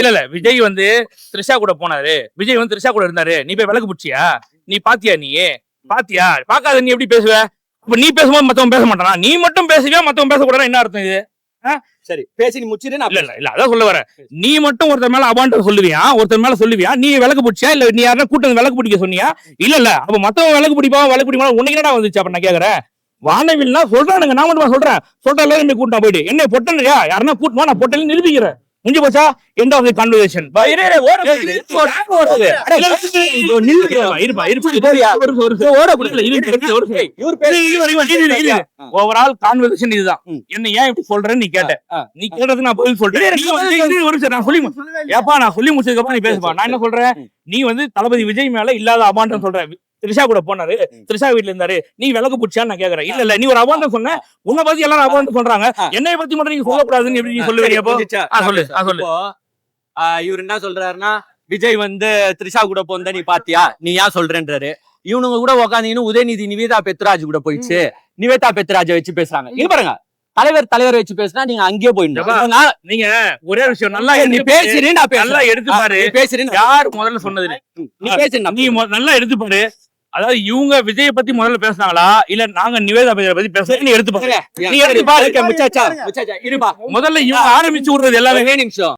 இல்ல இல்ல விஜய் வந்து த்ரிஷா கூட போனாரு. விஜய் வந்து த்ரிஷா கூட இருந்தாரு. நீ போய் விளக்கு பிடிச்சியா? நீ பாத்தியா நீ? பாத்தியா? பாக்காத நீ எப்படி பேசுவ? இப்ப நீ பேசும்போது மத்தவன் பேச மாட்டானா? நீ மட்டும் பேசுவியா? மத்தவன் பேசக்கூடாது? என்ன அர்த்தம் இது? சரி பேசி நீ முடிச்சிரு நான் இல்ல இல்ல அதான் சொல்ல வரேன். நீ மட்டும் ஒருத்தர் மேல அபாண்டம் சொல்லுவியா? ஒருத்தர் மேல சொல்லுவியா? நீ விளக்கு பிடிச்சியா? இல்ல நீ யாரா கூட்டம் விளக்கு பிடிக்க சொன்னியா? இல்ல இல்ல அப்ப மத்தவன் விளக்கு பிடிப்பா விளக்கு பிடிப்பா உனக்கு என்னடா வந்துச்சு? அப்ப நான் கேக்குறேன். வானவில்னா சொல்றானுங்க. நான் மட்டும் சொல்றேன்? சொல்ற எல்லாரும் கூட்டம் போயிட்டு என்ன பொட்டன்றியா? யாருன்னா கூட்டமா நான் பொட்டல் நிரூபிக்கிறேன். முடிஞ்சு போச்சா end of the conversation overall conversation இதுதான். என்ன ஏன் இப்படி சொல்றேன்னு நீ கேட்ட. நீ கேட்டது நான் பதில் சொல்றேன் நீ வந்து இரு, ஒரு நிமிஷம் நான் சொல்லி ஏப்பா நான் சொல்லி முடிச்சதுக்கு அப்புறம் நீ பேசுப்பா நான் என்ன சொல்றேன். நீ வந்து தளபதி விஜய் மேல இல்லாத அபாண்டம் சொல்ற த்ரிஷா கூட போனாரு. த்ரிஷா வீட்ல இருந்தாரு. நீ விளக்கு பிடிச்சான்னு நான் கேக்குறேன். இல்ல இல்ல நீ ஒரு அபாண்டம் சொன்ன. உன்னை பத்தி எல்லாரும் அபாண்டம் சொல்றாங்க. என்னைய பத்தி மட்டும் நீங்க சொல்லக்கூடாதுன்னு எப்படி நீ சொல்லுவீங்க சொல்லு, சொல்லு. இவர் என்ன சொல்றாருன்னா விஜய் வந்து த்ரிஷா கூட போந்த நீ பாத்தியா? நீ ஏன் சொல்றேன்றாரு. இவனுங்க கூட உக்காந்தீங்கன்னு உதயநிதி நிவேதா பெத்ராஜ் கூட போயிடுச்சு. நிவேதா பெத்ராஜை வச்சு பேசுறாங்க. இங்க பாருங்க. தலைவர் தலைவர் வச்சு பேசினா நீங்க அங்கேயே போயிடணும். நீங்க ஒரே விஷயம் நல்லா நீ பேசுறேன் நான் நல்லா எடுத்து பாரு. பேசுறேன் யார் முதல்ல சொன்னது? நீ பேசுறேன் நீ நல்லா எடுத்து பாரு. அதாவது இவங்க விஜய பத்தி முதல்ல பேசுனாங்களா? இல்ல நாங்க நிவேதா பேசுற பத்தி பேசுறோம்? நீ எடுத்து பாரு. நீ எடுத்து பாரு. முச்சாச்சா? முச்சாச்சா இருப்பா. முதல்ல இவங்க ஆரம்பிச்சு விடுறது எல்லாமே நிமிஷம்.